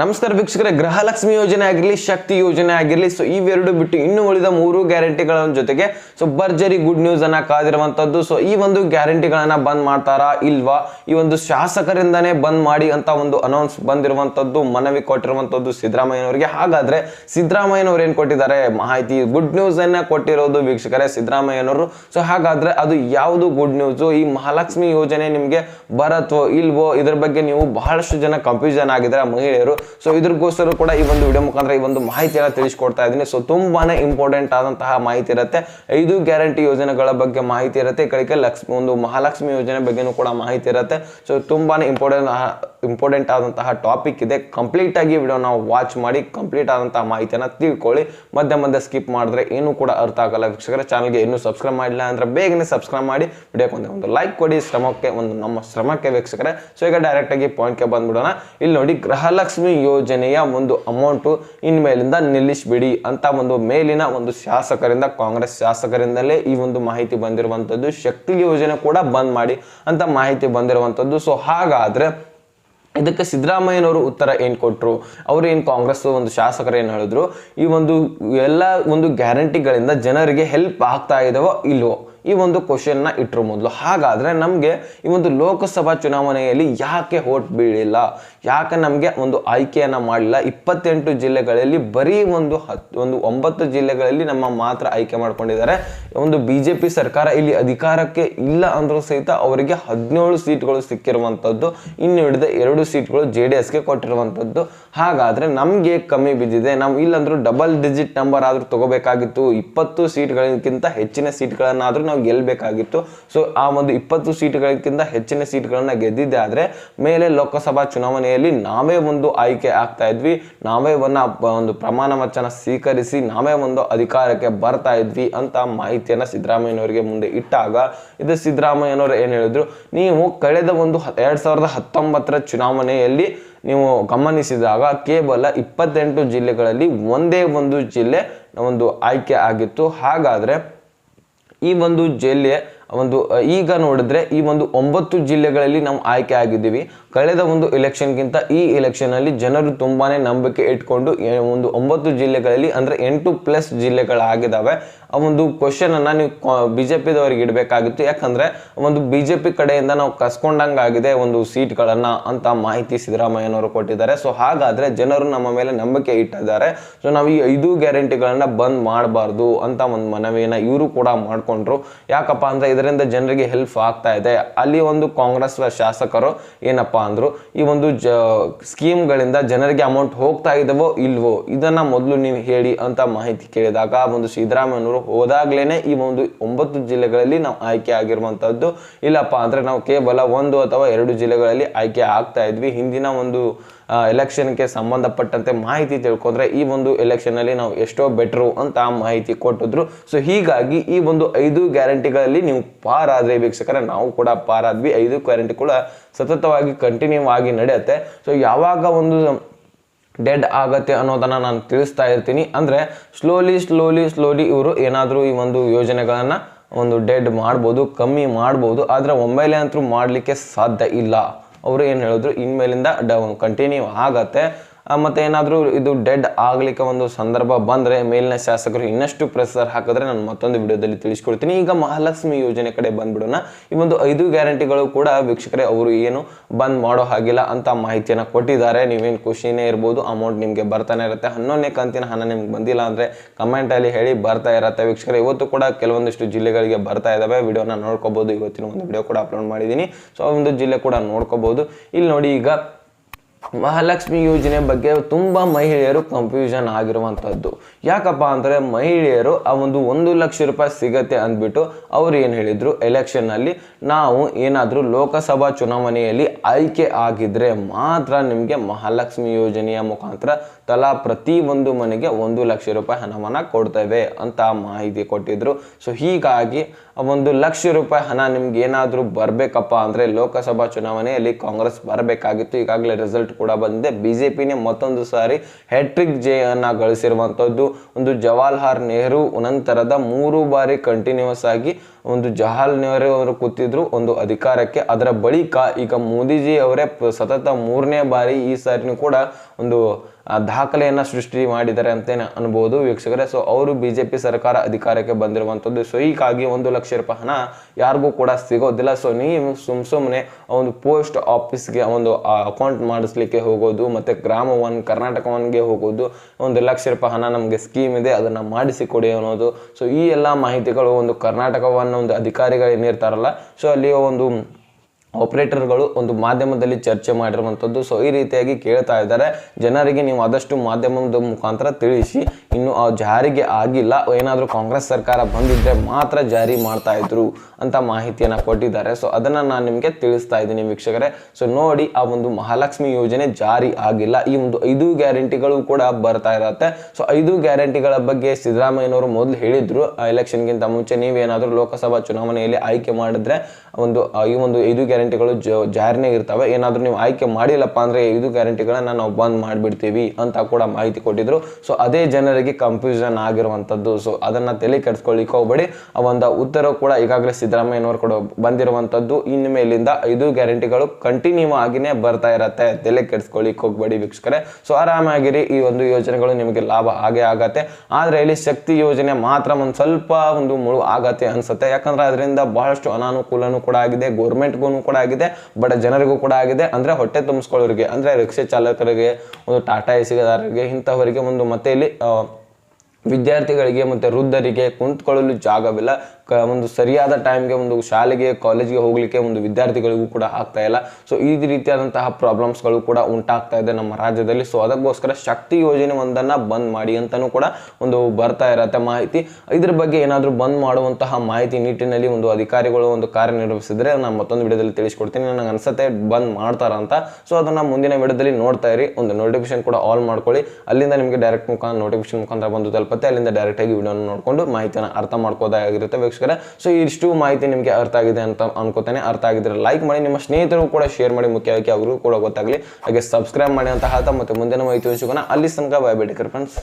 ನಮಸ್ಕಾರ ವೀಕ್ಷಕರೇ, ಗೃಹಲಕ್ಷ್ಮಿ ಯೋಜನೆ ಆಗಿರಲಿ, ಶಕ್ತಿ ಯೋಜನೆ ಆಗಿರಲಿ ಸೊ ಇವೆರಡು ಬಿಟ್ಟು ಇನ್ನು ಉಳಿದ ಮೂರು ಗ್ಯಾರಂಟಿಗಳ ಜೊತೆಗೆ ಸೊ ಭರ್ಜರಿ ಗುಡ್ ನ್ಯೂಸ್ ಅನ್ನ ಕಾದಿರುವಂತದ್ದು ಸೊ ಈ ಒಂದು ಗ್ಯಾರಂಟಿಗಳನ್ನ ಬಂದ್ ಮಾಡ್ತಾರಾ ಇಲ್ವಾ? ಈ ಒಂದು ಶಾಸಕರಿಂದನೇ ಬಂದ್ ಮಾಡಿ ಅಂತ ಒಂದು ಅನೌನ್ಸ್ ಬಂದಿರುವಂತದ್ದು, ಮನವಿ ಕೊಟ್ಟಿರುವಂತದ್ದು ಸಿದ್ದರಾಮಯ್ಯನವರಿಗೆ. ಹಾಗಾದ್ರೆ ಸಿದ್ದರಾಮಯ್ಯನವರು ಏನ್ ಕೊಟ್ಟಿದ್ದಾರೆ? ಮಾಹಿತಿ ಗುಡ್ ನ್ಯೂಸ್ ಅನ್ನ ಕೊಟ್ಟಿರೋದು ವೀಕ್ಷಕರೇ, ಸಿದ್ದರಾಮಯ್ಯನವರು. ಸೊ ಹಾಗಾದ್ರೆ ಅದು ಯಾವುದು ಗುಡ್ ನ್ಯೂಸ್ ಈ ಮಹಾಲಕ್ಷ್ಮಿ ಯೋಜನೆ ನಿಮ್ಗೆ ಬರತ್ವೋ ಇಲ್ವೋ? ಇದ್ರ ಬಗ್ಗೆ ನೀವು ಬಹಳಷ್ಟು ಜನ ಕನ್ಫ್ಯೂಷನ್ ಆಗಿದ್ದಾರೆ ಮಹಿಳೆಯರು. ಸೊ ಇದ್ರಗೋಸ್ಕರ ಕೂಡ ಈ ಒಂದು ವಿಡಿಯೋ ಮುಖಾಂತರ ಈ ಒಂದು ಮಾಹಿತಿಯನ್ನು ತಿಳಿಸ್ಕೊಡ್ತಾ ಇದ್ದೀನಿ. ಸೊ ತುಂಬಾನೇ ಇಂಪಾರ್ಟೆಂಟ್ ಆದಂತಹ ಮಾಹಿತಿ ಇರುತ್ತೆ. ಐದು ಗ್ಯಾರಂಟಿ ಯೋಜನೆಗಳ ಬಗ್ಗೆ ಮಾಹಿತಿ ಇರುತ್ತೆ. ಕಡೆಗೆ ಲಕ್ಷ್ಮಿ, ಒಂದು ಮಹಾಲಕ್ಷ್ಮಿ ಯೋಜನೆ ಬಗ್ಗೆನೂ ಕೂಡ ಮಾಹಿತಿ ಇರುತ್ತೆ. ಸೊ ತುಂಬಾನೇ ಇಂಪಾರ್ಟೆಂಟ್ ಇಂಪಾರ್ಟೆಂಟ್ ಆದಂತಹ ಟಾಪಿಕ್ ಇದೆ. ಕಂಪ್ಲೀಟ್ ಆಗಿ ನಾವು ವಾಚ್ ಮಾಡಿ ಕಂಪ್ಲೀಟ್ ಆದಂತಹ ಮಾಹಿತಿಯನ್ನು ತಿಳ್ಕೊಳ್ಳಿ. ಮಧ್ಯ ಮಧ್ಯೆ ಸ್ಕಿಪ್ ಮಾಡಿದ್ರೆ ಏನೂ ಕೂಡ ಅರ್ಥ ಆಗಲ್ಲ. ವೀಕ್ಷಕರ ಚಾನಲ್ಗೆ ಇನ್ನೂ ಸಬ್ಸ್ಕ್ರೈಬ್ ಮಾಡಿಲ್ಲ ಅಂದ್ರೆ ಬೇಗನೆ ಸಬ್ಸ್ಕ್ರೈಬ್ ಮಾಡಿ. ವಿಡಿಯೋಕ್ಕೆ ಒಂದು ಲೈಕ್ ಕೊಡಿ. ಶ್ರಮಕ್ಕೆ ಒಂದು, ನಮ್ಮ ಶ್ರಮಕ್ಕೆ ವೀಕ್ಷಕರ. ಸೊ ಈಗ ಡೈರೆಕ್ಟ್ ಆಗಿ ಪಾಯಿಂಟ್ಗೆ ಬಂದ್ಬಿಡೋಣ. ಇಲ್ಲಿ ನೋಡಿ, ಗೃಹಲಕ್ಷ್ಮಿ ಯೋಜನೆಯ ಒಂದು ಅಮೌಂಟು ಇನ್ಮೇಲಿಂದ ನಿಲ್ಲಿಸಿಬಿಡಿ ಅಂತ ಒಂದು ಮೇಲಿನ ಒಂದು ಶಾಸಕರಿಂದ, ಕಾಂಗ್ರೆಸ್ ಶಾಸಕರಿಂದಲೇ ಈ ಒಂದು ಮಾಹಿತಿ ಬಂದಿರುವಂಥದ್ದು. ಶಕ್ತಿ ಯೋಜನೆ ಕೂಡ ಬಂದ್ ಮಾಡಿ ಅಂತ ಮಾಹಿತಿ ಬಂದಿರುವಂಥದ್ದು. ಸೊ ಹಾಗಾದ್ರೆ ಇದಕ್ಕೆ ಸಿದ್ದರಾಮಯ್ಯನವರು ಉತ್ತರ ಏನು ಕೊಟ್ಟರು ಅವರು ಏನು ಕಾಂಗ್ರೆಸ್ ಒಂದು ಶಾಸಕರು ಏನು ಹೇಳಿದ್ರು? ಈ ಒಂದು ಎಲ್ಲ ಒಂದು ಗ್ಯಾರಂಟಿಗಳಿಂದ ಜನರಿಗೆ ಹೆಲ್ಪ್ ಆಗ್ತಾ ಇದಾವೋ ಇಲ್ವೋ? ಈ ಒಂದು ಕ್ವಶನ್ನ ಇಟ್ಟರು ಮೊದಲು. ಹಾಗಾದರೆ ನಮಗೆ ಈ ಒಂದು ಲೋಕಸಭಾ ಚುನಾವಣೆಯಲ್ಲಿ ಯಾಕೆ ಓಟ್ ಬೀಳಿಲ್ಲ? ಯಾಕೆ ನಮಗೆ ಒಂದು ಆಯ್ಕೆಯನ್ನು ಮಾಡಲಿಲ್ಲ? ಇಪ್ಪತ್ತೆಂಟು ಜಿಲ್ಲೆಗಳಲ್ಲಿ ಬರೀ ಒಂದು ಹತ್ತು ಒಂದು ಒಂಬತ್ತು ಜಿಲ್ಲೆಗಳಲ್ಲಿ ನಮ್ಮ ಮಾತ್ರ ಆಯ್ಕೆ ಮಾಡ್ಕೊಂಡಿದ್ದಾರೆ. ಒಂದು ಬಿ ಜೆ ಪಿ ಸರ್ಕಾರ ಇಲ್ಲಿ ಅಧಿಕಾರಕ್ಕೆ ಇಲ್ಲ ಅಂದರೂ ಸಹಿತ ಅವರಿಗೆ ಹದಿನೇಳು ಸೀಟ್ಗಳು ಸಿಕ್ಕಿರುವಂಥದ್ದು ಇನ್ನು ಹಿಡಿದ ಎರಡು ಸೀಟ್ಗಳು ಜೆ ಡಿ ಎಸ್ಗೆ ಕೊಟ್ಟಿರುವಂಥದ್ದು. ಹಾಗಾದ್ರೆ ನಮಗೆ ಕಮ್ಮಿ ಬಿದ್ದಿದೆ. ನಾವು ಇಲ್ಲಂದ್ರೂ ಡಬಲ್ ಡಿಜಿಟ್ ನಂಬರ್ ಆದರೂ ತಗೋಬೇಕಾಗಿತ್ತು. ಇಪ್ಪತ್ತು ಸೀಟ್ಗಳಿಗಿಂತ ಹೆಚ್ಚಿನ ಸೀಟ್ಗಳನ್ನಾದರೂ ನಾವು ಗೆಲ್ಲಬೇಕಾಗಿತ್ತು ಸೊ ಆ ಒಂದು ಇಪ್ಪತ್ತು ಸೀಟ್ಗಳಿಗಿಂತ ಹೆಚ್ಚಿನ ಸೀಟ್ಗಳನ್ನು ಗೆದ್ದಿದ್ದೆ ಆದರೆ ಮೇಲೆ ಲೋಕಸಭಾ ಚುನಾವಣೆಯಲ್ಲಿ ನಾವೇ ಒಂದು ಆಯ್ಕೆ ಆಗ್ತಾ ಇದ್ವಿ. ನಾವೇ ಒಂದು ಒಂದು ಪ್ರಮಾಣ ವಚನ ಸ್ವೀಕರಿಸಿ ನಾವೇ ಒಂದು ಅಧಿಕಾರಕ್ಕೆ ಬರ್ತಾ ಇದ್ವಿ ಅಂತ ಮಾಹಿತಿಯನ್ನು ಸಿದ್ದರಾಮಯ್ಯನವರಿಗೆ ಮುಂದೆ ಇಟ್ಟಾಗ, ಇದು ಸಿದ್ದರಾಮಯ್ಯನವರು ಏನು ಹೇಳಿದ್ರು, ನೀವು ಕಳೆದ ಒಂದು ಎರಡು ಸಾವಿರದ ಚುನಾವಣೆಯಲ್ಲಿ ನೀವು ಗಮನಿಸಿದಾಗ ಕೇವಲ ಇಪ್ಪತ್ತೆಂಟು ಜಿಲ್ಲೆಗಳಲ್ಲಿ ಒಂದೇ ಒಂದು ಜಿಲ್ಲೆ ಒಂದು ಆಯ್ಕೆ ಆಗಿತ್ತು. ಹಾಗಾದ್ರೆ ಈ ಒಂದು ಜಿಲ್ಲೆ, ಒಂದು ಈಗ ನೋಡಿದ್ರೆ ಈ ಒಂದು ಒಂಬತ್ತು ಜಿಲ್ಲೆಗಳಲ್ಲಿ ನಾವು ಆಯ್ಕೆ ಆಗಿದ್ದೀವಿ. ಕಳೆದ ಒಂದು ಎಲೆಕ್ಷನ್ಗಿಂತ ಈ ಎಲೆಕ್ಷನ್ ಅಲ್ಲಿ ಜನರು ತುಂಬಾನೇ ನಂಬಿಕೆ ಇಟ್ಕೊಂಡು ಒಂದು ಒಂಬತ್ತು ಜಿಲ್ಲೆಗಳಲ್ಲಿ ಅಂದ್ರೆ ಎಂಟು ಪ್ಲಸ್ ಜಿಲ್ಲೆಗಳಾಗಿದ್ದಾವೆ. ಒಂದು ನೀವು ಬಿ ನೀವು ಬಿಜೆಪಿದವರಿಗೆ ಇಡಬೇಕಾಗಿತ್ತು. ಯಾಕಂದ್ರೆ ಒಂದು ಬಿ ಜೆ ಪಿ ಕಡೆಯಿಂದ ನಾವು ಕಸ್ಕೊಂಡಂಗಾಗಿದೆ ಒಂದು ಸೀಟ್ಗಳನ್ನು ಅಂತ ಮಾಹಿತಿ ಸಿದ್ದರಾಮಯ್ಯನವರು ಕೊಟ್ಟಿದ್ದಾರೆ. ಸೊ ಹಾಗಾದ್ರೆ ಜನರು ನಮ್ಮ ಮೇಲೆ ನಂಬಿಕೆ ಇಟ್ಟಿದ್ದಾರೆ. ಸೊ ನಾವು ಈ ಐದು ಗ್ಯಾರಂಟಿಗಳನ್ನು ಬಂದ್ ಮಾಡಬಾರ್ದು ಅಂತ ಒಂದು ಮನವಿಯನ್ನ ಇವರು ಕೂಡ ಮಾಡಿಕೊಂಡ್ರು. ಯಾಕಪ್ಪ ಅಂದ್ರೆ ಇದರಿಂದ ಜನರಿಗೆ ಹೆಲ್ಪ್ ಆಗ್ತಾ ಇದೆ. ಅಲ್ಲಿ ಒಂದು ಕಾಂಗ್ರೆಸ್ ಶಾಸಕರು ಏನಪ್ಪಾ ಅಂದ್ರು, ಈ ಒಂದು ಜ ಸ್ಕೀಮ್ಗಳಿಂದ ಜನರಿಗೆ ಅಮೌಂಟ್ ಹೋಗ್ತಾ ಇದಾವೋ ಇಲ್ವೋ, ಇದನ್ನ ಮೊದಲು ನೀವು ಹೇಳಿ ಅಂತ ಮಾಹಿತಿ ಕೇಳಿದಾಗ ಒಂದು ಸಿದ್ದರಾಮಯ್ಯನವರು ಹೋದಾಗ್ಲೇನೆ ಈ ಒಂದು ಒಂಬತ್ತು ಜಿಲ್ಲೆಗಳಲ್ಲಿ ನಾವು ಆಯ್ಕೆ ಆಗಿರುವಂಥದ್ದು ಇಲ್ಲಪ್ಪ ಅಂದ್ರೆ ನಾವು ಕೇವಲ ಒಂದು ಅಥವಾ ಎರಡು ಜಿಲ್ಲೆಗಳಲ್ಲಿ ಆಯ್ಕೆ ಆಗ್ತಾ ಇದ್ವಿ. ಹಿಂದಿನ ಒಂದು ಎಲೆಕ್ಷನ್ಗೆ ಸಂಬಂಧಪಟ್ಟಂತೆ ಮಾಹಿತಿ ತಿಳ್ಕೊಂಡ್ರೆ ಈ ಒಂದು ಎಲೆಕ್ಷನಲ್ಲಿ ನಾವು ಎಷ್ಟೋ ಬೆಟ್ರು ಅಂತ ಮಾಹಿತಿ ಕೊಟ್ಟಿದ್ರು. ಸೊ ಹೀಗಾಗಿ ಈ ಒಂದು ಐದು ಗ್ಯಾರಂಟಿಗಳಲ್ಲಿ ನೀವು ಪಾರಾದ್ರೆ ವೀಕ್ಷಕರ, ನಾವು ಕೂಡ ಪಾರಾದ್ವಿ ಐದು ಗ್ಯಾರಂಟಿ ಕೂಡ ಸತತವಾಗಿ ಕಂಟಿನ್ಯೂ ಆಗಿ ನಡೆಯುತ್ತೆ. ಸೊ ಯಾವಾಗ ಒಂದು ಡೆಡ್ ಆಗತ್ತೆ ಅನ್ನೋದನ್ನ ನಾನು ತಿಳಿಸ್ತಾ ಇರ್ತೀನಿ. ಅಂದ್ರೆ ಸ್ಲೋಲಿ ಸ್ಲೋಲಿ ಸ್ಲೋಲಿ ಇವರು ಏನಾದರೂ ಈ ಒಂದು ಯೋಜನೆಗಳನ್ನ ಒಂದು ಡೆಡ್ ಮಾಡ್ಬೋದು, ಕಮ್ಮಿ ಮಾಡ್ಬೋದು, ಆದ್ರೆ ಒಮ್ಮೆಲೆ ಅಂತೂ ಮಾಡಲಿಕ್ಕೆ ಸಾಧ್ಯ ಇಲ್ಲ. ಅವರು ಏನು ಹೇಳಿದ್ರು, ಇನ್ಮೇಲಿಂದ ಡ ಕಂಟಿನ್ಯೂ ಆಗತ್ತೆ. ಮತ್ತೆ ಏನಾದರೂ ಇದು ಡೆಡ್ ಆಗ್ಲಿಕ್ಕೆ ಒಂದು ಸಂದರ್ಭ ಬಂದರೆ ಮೇಲಿನ ಶಾಸಕರು ಇನ್ನಷ್ಟು ಪ್ರೆಸರ್ ಹಾಕಿದ್ರೆ ನಾನು ಮತ್ತೊಂದು ವಿಡಿಯೋದಲ್ಲಿ ತಿಳಿಸ್ಕೊಡ್ತೀನಿ. ಈಗ ಮಹಾಲಕ್ಷ್ಮಿ ಯೋಜನೆ ಕಡೆ ಬಂದ್ಬಿಡೋಣ. ಈ ಒಂದು ಐದು ಗ್ಯಾರಂಟಿಗಳು ಕೂಡ ವೀಕ್ಷಕರೇ, ಅವರು ಏನು ಬಂದ್ ಮಾಡೋ ಹಾಗಿಲ್ಲ ಅಂತ ಮಾಹಿತಿಯನ್ನು ಕೊಟ್ಟಿದ್ದಾರೆ. ನೀವೇನು ಖುಷಿನೇ ಇರ್ಬೋದು ಅಮೌಂಟ್ ನಿಮಗೆ ಬರ್ತಾನೆ ಇರುತ್ತೆ. ಹನ್ನೊಂದನೇ ಕಂತಿನ ಹಣ ನಿಮ್ಗೆ ಬಂದಿಲ್ಲ ಅಂದರೆ ಕಮೆಂಟಲ್ಲಿ ಹೇಳಿ ಬರ್ತಾ ಇರತ್ತೆ. ವೀಕ್ಷಕರೇ, ಇವತ್ತು ಕೂಡ ಕೆಲವೊಂದಿಷ್ಟು ಜಿಲ್ಲೆಗಳಿಗೆ ಬರ್ತಾ ಇದ್ದಾವೆ ವಿಡಿಯೋನ ನೋಡ್ಕೋಬೋದು. ಇವತ್ತಿನ ಒಂದು ವಿಡಿಯೋ ಕೂಡ ಅಪ್ಲೋಡ್ ಮಾಡಿದ್ದೀನಿ. ಸೊ ಒಂದು ಜಿಲ್ಲೆ ಕೂಡ ನೋಡ್ಕೋಬೋದು. ಇಲ್ಲಿ ನೋಡಿ ಈಗ ಮಹಾಲಕ್ಷ್ಮಿ ಯೋಜನೆ ಬಗ್ಗೆ ತುಂಬ ಮಹಿಳೆಯರು ಕನ್ಫ್ಯೂಷನ್ ಆಗಿರುವಂಥದ್ದು ಯಾಕಪ್ಪ ಅಂದರೆ ಮಹಿಳೆಯರು ಆ ಒಂದು ಒಂದು ಲಕ್ಷ ರೂಪಾಯಿ ಸಿಗತ್ತೆ ಅಂದ್ಬಿಟ್ಟು ಅವ್ರು ಏನು ಹೇಳಿದರು? ಎಲೆಕ್ಷನ್ನಲ್ಲಿ ನಾವು ಏನಾದರೂ ಲೋಕಸಭಾ ಚುನಾವಣೆಯಲ್ಲಿ ಆಯ್ಕೆ ಆಗಿದ್ರೆ ಮಾತ್ರ ನಿಮಗೆ ಮಹಾಲಕ್ಷ್ಮಿ ಯೋಜನೆಯ ಮುಖಾಂತರ ತಲಾ ಪ್ರತಿ ಒಂದು ಮನೆಗೆ ಒಂದು ಲಕ್ಷ ರೂಪಾಯಿ ಹಣವನ್ನು ಕೊಡ್ತೇವೆ ಅಂತ ಮಾಹಿತಿ ಕೊಟ್ಟಿದ್ರು. ಸೊ ಹೀಗಾಗಿ ಒಂದು ಲಕ್ಷ ರೂಪಾಯಿ ಹಣ ನಿಮ್ಗೆ ಏನಾದರೂ ಬರಬೇಕಪ್ಪ ಅಂದರೆ ಲೋಕಸಭಾ ಚುನಾವಣೆಯಲ್ಲಿ ಕಾಂಗ್ರೆಸ್ ಬರಬೇಕಾಗಿತ್ತು. ಈಗಾಗಲೇ ರಿಸಲ್ಟ್ ಕೂಡ ಬಂದಿದೆ. ಬಿ ಜೆ ಪಿನೇ ಮತ್ತೊಂದು ಸಾರಿ ಹ್ಯಾಟ್ರಿಕ್ ಜಯನ್ನ ಗಳಿಸಿರುವಂಥದ್ದು ಒಂದು ಜವಾಹರ್ಲಾಲ್ ನೆಹರು ನಂತರದ ಮೂರು ಬಾರಿ ಕಂಟಿನ್ಯೂಸ್ ಆಗಿ ಒಂದು ಜಹಾಲ್ನವರೇ ಅವರು ಕೂತಿದ್ರು ಒಂದು ಅಧಿಕಾರಕ್ಕೆ. ಅದರ ಬಳಿಕ ಈಗ ಮೋದಿಜಿ ಅವರೇ ಸತತ ಮೂರನೇ ಬಾರಿ ಈ ಸಾರಿನೂ ಕೂಡ ಒಂದು ದಾಖಲೆಯನ್ನು ಸೃಷ್ಟಿ ಮಾಡಿದ್ದಾರೆ ಅಂತೇನೆ ಅನ್ಬೋದು ವೀಕ್ಷಕರೇ. ಸೊ ಅವರು ಬಿ ಜೆ ಪಿ ಸರ್ಕಾರ ಅಧಿಕಾರಕ್ಕೆ ಬಂದಿರುವಂಥದ್ದು ಸೊ ಹೀಗಾಗಿ ಒಂದು ಲಕ್ಷ ರೂಪಾಯಿ ಹಣ ಯಾರಿಗೂ ಕೂಡ ಸಿಗೋದಿಲ್ಲ. ಸೊ ನೀವು ಸುಮ್ ಸುಮ್ಮನೆ ಒಂದು ಪೋಸ್ಟ್ ಆಫೀಸ್ಗೆ ಒಂದು ಅಕೌಂಟ್ ಮಾಡಿಸ್ಲಿಕ್ಕೆ ಹೋಗೋದು, ಮತ್ತು ಗ್ರಾಮ ಒನ್ ಕರ್ನಾಟಕ ಒನ್ಗೆ ಹೋಗೋದು, ಒಂದು ಲಕ್ಷ ರೂಪಾಯಿ ಹಣ ನಮಗೆ ಸ್ಕೀಮ್ ಇದೆ, ಅದನ್ನು ಮಾಡಿಸಿ ಕೊಡಿ ಅನ್ನೋದು. ಸೊ ಈ ಎಲ್ಲ ಮಾಹಿತಿಗಳು ಒಂದು ಕರ್ನಾಟಕವನ್ನ ಒಂದು ಅಧಿಕಾರಿಗಳು ಏನಿರ್ತಾರಲ್ಲ ಸೊ ಅಲ್ಲಿ ಒಂದು ಆಪರೇಟರ್ಗಳು ಒಂದು ಮಾಧ್ಯಮದಲ್ಲಿ ಚರ್ಚೆ ಮಾಡಿರುವಂಥದ್ದು ಸೊ ಈ ರೀತಿಯಾಗಿ ಕೇಳ್ತಾ ಇದ್ದಾರೆ. ಜನರಿಗೆ ನೀವು ಆದಷ್ಟು ಮಾಧ್ಯಮದ ಮುಖಾಂತರ ತಿಳಿಸಿ. ಇನ್ನು ಆ ಜಾರಿಗೆ ಆಗಿಲ್ಲ. ಏನಾದರೂ ಕಾಂಗ್ರೆಸ್ ಸರ್ಕಾರ ಬಂದಿದ್ದರೆ ಮಾತ್ರ ಜಾರಿ ಮಾಡ್ತಾ ಇದ್ರು ಅಂತ ಮಾಹಿತಿಯನ್ನು ಕೊಟ್ಟಿದ್ದಾರೆ. ಸೊ ಅದನ್ನು ನಾನು ನಿಮಗೆ ತಿಳಿಸ್ತಾ ಇದ್ದೀನಿ ವೀಕ್ಷಕರೇ. ಸೊ ನೋಡಿ, ಆ ಒಂದು ಮಹಾಲಕ್ಷ್ಮಿ ಯೋಜನೆ ಜಾರಿ ಆಗಿಲ್ಲ. ಈ ಒಂದು ಐದು ಗ್ಯಾರಂಟಿಗಳು ಕೂಡ ಬರ್ತಾ ಇರತ್ತೆ. ಸೊ ಐದು ಗ್ಯಾರಂಟಿಗಳ ಬಗ್ಗೆ ಸಿದ್ದರಾಮಯ್ಯನವರು ಮೊದಲು ಹೇಳಿದ್ರು. ಆ ಎಲೆಕ್ಷನ್ಗಿಂತ ಮುಂಚೆ ನೀವೇನಾದರೂ ಲೋಕಸಭಾ ಚುನಾವಣೆಯಲ್ಲಿ ಆಯ್ಕೆ ಮಾಡಿದ್ರೆ ಒಂದು ಈ ಒಂದು ಐದು ಗ್ಯಾರಂಟಿಗಳು ಜಾರಿನೇ ಇರ್ತವೆ. ಏನಾದರೂ ನೀವು ಆಯ್ಕೆ ಮಾಡಿಲ್ಲಪ್ಪ ಅಂದ್ರೆ ಇದು ಗ್ಯಾರಂಟಿಗಳನ್ನ ನಾವು ಬಂದ್ ಮಾಡಿಬಿಡ್ತೀವಿ ಅಂತ ಕೂಡ ಮಾಹಿತಿ ಕೊಟ್ಟಿದ್ರು. ಸೊ, ಅದೇ ಜನರಿಗೆ ಕನ್ಫ್ಯೂಷನ್ ಆಗಿರುವಂಥದ್ದು. ಸೊ, ಅದನ್ನ ತಲೆ ಕೆಡಿಸ್ಕೊಳ್ಳಿಕ್ಕೆ ಹೋಗ್ಬೇಡಿ. ಆ ಒಂದು ಉತ್ತರ ಕೂಡ ಈಗಾಗಲೇ ಸಿದ್ದರಾಮಯ್ಯನವರು ಕೂಡ ಬಂದಿರುವಂಥದ್ದು. ಇನ್ನು ಮೇಲಿಂದ ಐದು ಗ್ಯಾರಂಟಿಗಳು ಕಂಟಿನ್ಯೂ ಆಗಿನೇ ಬರ್ತಾ ಇರತ್ತೆ. ತಲೆ ಕೆಡಿಸ್ಕೊಳ್ಳಿಕ್ಕೆ ಹೋಗ್ಬೇಡಿ ವೀಕ್ಷಕರೇ. ಸೊ, ಆರಾಮಾಗಿರಿ. ಈ ಒಂದು ಯೋಜನೆಗಳು ನಿಮಗೆ ಲಾಭ ಆಗೇ ಆಗತ್ತೆ. ಆದರೆ ಇಲ್ಲಿ ಶಕ್ತಿ ಯೋಜನೆ ಮಾತ್ರ ಒಂದು ಸ್ವಲ್ಪ ಒಂದು ಮುಳು ಆಗತ್ತೆ ಅನ್ಸುತ್ತೆ. ಯಾಕಂದ್ರೆ ಅದರಿಂದ ಬಹಳಷ್ಟು ಅನಾನುಕೂಲನೂ ಕೂಡ ಆಗಿದೆ. ಗೌರ್ಮೆಂಟ್ಗೂ ಕೂಡ ಆಗಿದೆ, ಬಡ ಜನರಿಗೂ ಕೂಡ ಆಗಿದೆ. ಅಂದ್ರೆ ಹೊಟ್ಟೆ ತುಂಬಿಸ್ಕೊಳ್ಳೋರಿಗೆ, ಅಂದ್ರೆ ರಿಕ್ಷೆ ಚಾಲಕರಿಗೆ, ಒಂದು ಟಾಟಾ ಎಸಿಗಾರರಿಗೆ ಇಂಥವರಿಗೆ ಒಂದು ಮತ್ತೆ ಇಲ್ಲಿ ವಿದ್ಯಾರ್ಥಿಗಳಿಗೆ ಮತ್ತು ವೃದ್ಧರಿಗೆ ಕುಂತ್ಕೊಳ್ಳಲು ಜಾಗವಿಲ್ಲ. ಕ, ಒಂದು ಸರಿಯಾದ ಟೈಮ್ಗೆ ಒಂದು ಶಾಲೆಗೆ ಕಾಲೇಜ್ಗೆ ಹೋಗಲಿಕ್ಕೆ ಒಂದು ವಿದ್ಯಾರ್ಥಿಗಳಿಗೂ ಕೂಡ ಆಗ್ತಾ ಇಲ್ಲ. ಸೊ ಈ ರೀತಿಯಾದಂತಹ ಪ್ರಾಬ್ಲಮ್ಸ್ಗಳು ಕೂಡ ಉಂಟಾಗ್ತಾ ಇದೆ ನಮ್ಮ ರಾಜ್ಯದಲ್ಲಿ. ಸೊ ಅದಕ್ಕೋಸ್ಕರ ಶಕ್ತಿ ಯೋಜನೆ ಒಂದನ್ನು ಬಂದ್ ಮಾಡಿ ಅಂತಲೂ ಕೂಡ ಒಂದು ಬರ್ತಾ ಇರತ್ತೆ ಮಾಹಿತಿ. ಇದ್ರ ಬಗ್ಗೆ ಏನಾದರೂ ಬಂದ್ ಮಾಡುವಂತಹ ಮಾಹಿತಿ ನಿಟ್ಟಿನಲ್ಲಿ ಒಂದು ಅಧಿಕಾರಿಗಳು ಒಂದು ಕಾರ್ಯನಿರ್ವಹಿಸಿದ್ರೆ ನಾನು ಮತ್ತೊಂದು ವಿಡಿಯೋದಲ್ಲಿ ತಿಳಿಸ್ಕೊಡ್ತೀನಿ. ನನಗೆ ಅನ್ಸತ್ತೆ ಬಂದ್ ಮಾಡ್ತಾರ ಅಂತ. ಸೊ ಅದನ್ನು ಮುಂದಿನ ವಿಡಿಯೋದಲ್ಲಿ ನೋಡ್ತಾ ಇರಿ. ಒಂದು ನೋಟಿಫಿಕೇಶನ್ ಕೂಡ ಆಲ್ ಮಾಡ್ಕೊಳ್ಳಿ. ಅಲ್ಲಿಂದ ನಿಮಗೆ ಡೈರೆಕ್ಟ್ ಮುಖಾಂತರ ನೋಟಿಫಿಕೇಶನ್ ಮುಖಾಂತರ ಬಂದು ತಲುಪತ್ತೆ. ಅಲ್ಲಿಂದ ಡೈರೆಕ್ಟಾಗಿ ವಿಡಿಯೋನ ನೋಡ್ಕೊಂಡು ಮಾಹಿತಿಯನ್ನು ಅರ್ಥ ಮಾಡ್ಕೋದಾಗಿರುತ್ತೆ ವೀಕ್ಷಕರೇ, ಸೊ ಇಷ್ಟು ಮಾಹಿತಿ ನಿಮಗೆ ಅರ್ಥ ಆಗಿದೆ ಅಂತ ಅನ್ಕೋತೇನೆ. ಅರ್ಥ ಆಗಿದ್ರೆ ಲೈಕ್ ಮಾಡಿ, ನಿಮ್ಮ ಸ್ನೇಹಿತರು ಕೂಡ ಶೇರ್ ಮಾಡಿ, ಮುಖ್ಯವಾಗಿ ಅವರು ಕೂಡ ಗೊತ್ತಾಗಲಿ. ಹಾಗೆ ಸಬ್ಸ್ಕ್ರೈಬ್ ಮಾಡಿ ಅಂತ ಹೇಳ್ತಾ ಮತ್ತೆ ಮುಂದಿನ ಮಾಹಿತಿ ಸಿಗೋಣ ಅಲ್ಲಿ ತನಕ ಬಾಯ್ ಬೇಡಿಕರ್ ಫ್ರೆಂಡ್ಸ್